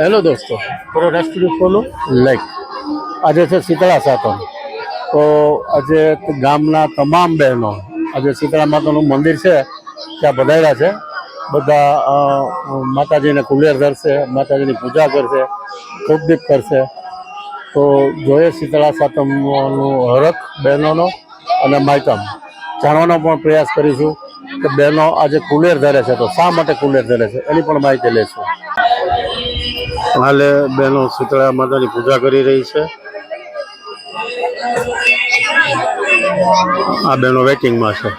Hello દોસ્તો. પૂરો restaurant ખોલું લાઈક આજે છે શીતળા સાતમ. તો આજે ગામના તમામ બહેનો આજે શીતળા માતાનું મંદિર છે ત્યાં બધાયેલા છે. બધા માતાજીને કુલેર ધરશે માતાજીની પૂજા કરશે ધૂપદીપ કરશે. તો જોઈએ શીતળા સાતમનું હરખ બહેનોનો અને માયતમ જાણવાનો પણ પ્રયાસ કરીશું કે બહેનો આજે કુલેર ધરે છે તો શા માટે કુલેર ધરે છે એની પણ માહિતી લઈશું. હાલે બહેનો શીતળા માતાની પૂજા કરી રહી છે. આ બહેનો વેટિંગમાં છે.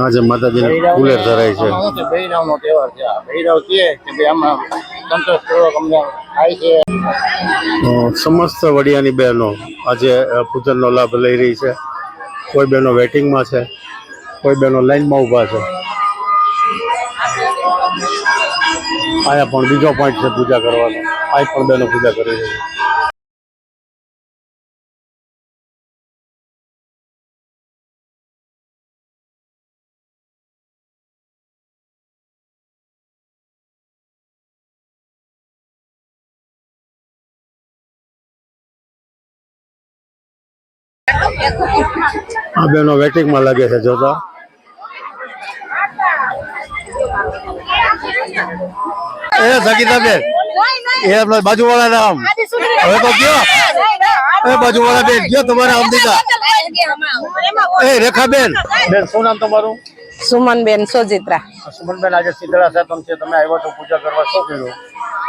આજે માતાજીને કુલેર ધરાય છે. બૈરાવનો તહેવાર છે આ. કે ભાઈ આમાં સંતોષપૂર્વક અમને થાય છે. સમસ્ત વડિયાની બહેનો આજે પૂજનનો લાભ લઈ રહી છે. કોઈ બહેનો વેટિંગમાં છે. કોઈ બહેનો લાઈનમાં ઊભા છે. અહીંયા પણ બીજો પોઈન્ટ છે પૂજા કરવાનો અહીં પણ બહેનો પૂજા કરી રહી છે. આ બેનો વેટિંગમાં લાગે છે જોતા એ સગીતા બેન એ આપણા બાજુવાળા નામ હવે તો કયો એ બાજુવાળા બેન કયો તમારા અમદિકા એ રેખાબેન. બેન શું નામ તમારું? સુમનબેન સોજિત્રા. સુમનબેન આજે સીધડા સાતમ છે. તમે આવ્યા છો પૂજા કરવા. શું કર્યું?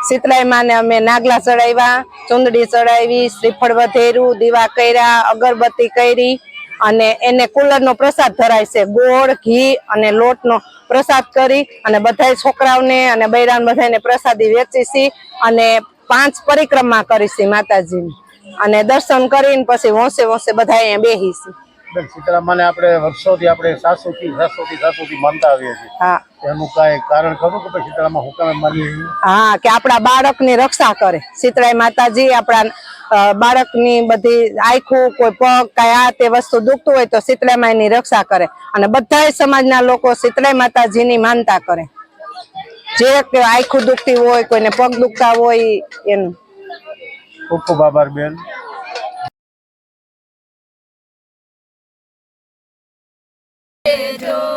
શીતળાઈ માને અમે નાગલા ચડાવ્યા ચુંદડી ચડાવી શ્રીફળ વધેરું દીવા કર્યા અગરબત્તી કરી અને એને કુલરનો પ્રસાદ ધરાય છે. ગોળ ઘી અને લોટનો પ્રસાદ કરી અને બધા છોકરાઓને અને બૈરાન બધાને પ્રસાદી વેચીશી અને પાંચ પરિક્રમા કરીશી માતાજીની. અને દર્શન કરીને પછી વોસે વોસે બધા અહીંયા બેહી છી. માને આપણે વર્ષોથી આપણે સાસુથી સાસુથી સાસુથી માનતા આવીએ છીએ. હા. એનું કાંઈ કારણ ખરું કે શીતળામાં હું કામે હા કે આપણા બાળકની રક્ષા કરે. શીતળાઈ માતાજી આપણા બાળકની બધી આખું કોઈ પગ કાંઈ આ તે વસ્તુ દુખતું હોય તો શીતળાઈ માની રક્ષા કરે. અને બધાય સમાજના લોકો શીતળાઈ માતાજીની માનતા કરે. જે આખું દુખતી હોય કોઈને પગ દુખતા હોય એનું. ખૂબ ખૂબ આભાર બેન. ગુલાબના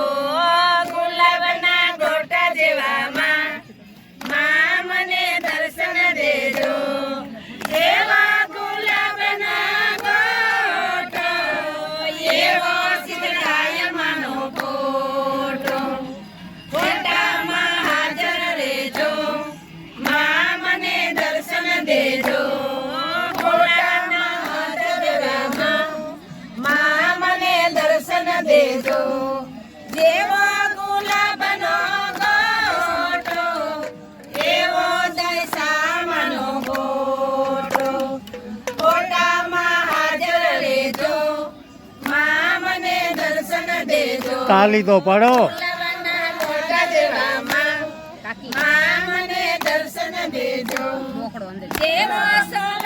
દેજો જેવો ગુલાબનો ગોટો એવો દશામાનો ગોટો. ફોટામાં હાજર રહેજો માં મને દર્શન દેજો. તાલી તો પાડો. દેજો. જેવો સોનાસનો